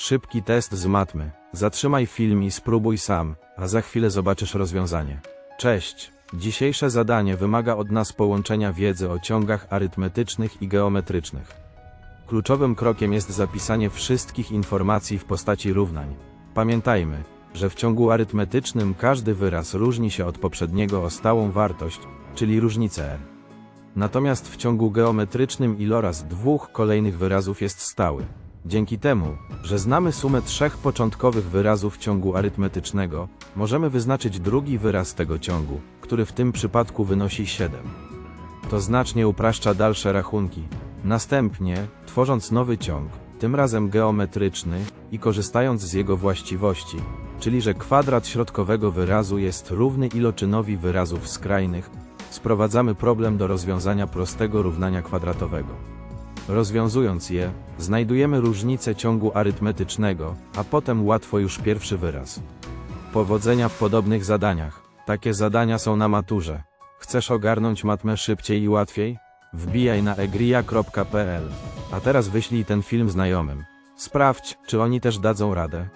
Szybki test z matmy. Zatrzymaj film i spróbuj sam, a za chwilę zobaczysz rozwiązanie. Cześć. Dzisiejsze zadanie wymaga od nas połączenia wiedzy o ciągach arytmetycznych i geometrycznych. Kluczowym krokiem jest zapisanie wszystkich informacji w postaci równań. Pamiętajmy, że w ciągu arytmetycznym każdy wyraz różni się od poprzedniego o stałą wartość, czyli różnicę r. Natomiast w ciągu geometrycznym iloraz dwóch kolejnych wyrazów jest stały. Dzięki temu, że znamy sumę trzech początkowych wyrazów ciągu arytmetycznego, możemy wyznaczyć drugi wyraz tego ciągu, który w tym przypadku wynosi 7. To znacznie upraszcza dalsze rachunki. Następnie, tworząc nowy ciąg, tym razem geometryczny i korzystając z jego właściwości, czyli że kwadrat środkowego wyrazu jest równy iloczynowi wyrazów skrajnych, sprowadzamy problem do rozwiązania prostego równania kwadratowego. Rozwiązując je, znajdujemy różnicę ciągu arytmetycznego, a potem łatwo już pierwszy wyraz. Powodzenia w podobnych zadaniach. Takie zadania są na maturze. Chcesz ogarnąć matmę szybciej i łatwiej? Wbijaj na egria.pl. A teraz wyślij ten film znajomym. Sprawdź, czy oni też dadzą radę.